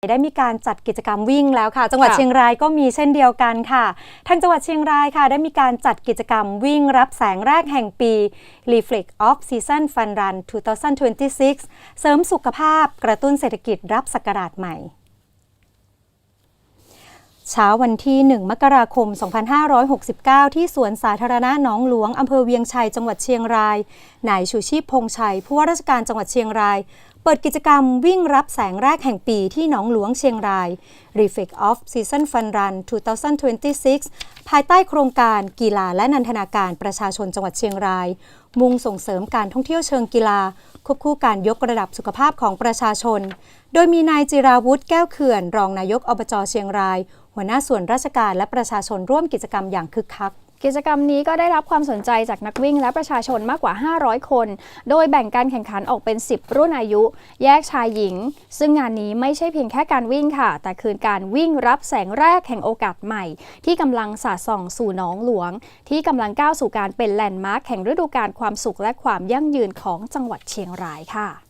ได้มีการจัดกิจกรรมวิ่งแล้วค่ะ จังหวัดค่ะเชียงรายก็มีเช่นเดียวกันค่ะ ทางจังหวัดเชียงรายค่ะ ได้มีการจัดกิจกรรมวิ่งรับแสงแรกแห่งปี Reflect of Season Fun Run 2026 เสริมสุขภาพกระตุ้นเศรษฐกิจรับศักราชใหม่เช้าวันที่ 1 มกราคม 2569 ที่สวนสาธารณะหนองหลวง อำเภอเวียงชัย จังหวัดเชียงราย นายชูชีพพงษ์ชัย ผู้ว่าราชการจังหวัดเชียงรายเปิดกิจกรรมวิ่งรับแสงแรกแห่งปีที่หนองหลวงเชียงราย Reflect of Season Fun Run 2026 ภายใต้โครงการกีฬาและนันทนาการประชาชนจังหวัดเชียงราย มุ่งส่งเสริมการท่องเที่ยวเชิงกีฬา ควบคู่การยกระดับสุขภาพของประชาชน โดยมีนายจิราวุฒิแก้วเขื่อน รองนายกอบจเชียงราย หัวหน้าส่วนราชการและประชาชนร่วมกิจกรรมอย่างคึกคัก กิจกรรมนี้ก็ได้รับความสนใจจากนักวิ่งและประชาชนมากกว่า 500 คน โดยแบ่งการแข่งขันออกเป็น 10 รุ่นอายุ แยกชายหญิง ซึ่งงานนี้ไม่ใช่เพียงแค่การวิ่งค่ะ แต่คือการวิ่งรับแสงแรกแห่งโอกาสใหม่ ที่กำลังสาดส่องสู่หนองหลวง ที่กำลังก้าวสู่การเป็นแลนด์มาร์คแห่งฤดูกาลความสุขและความยั่งยืนของจังหวัดเชียงรายค่ะ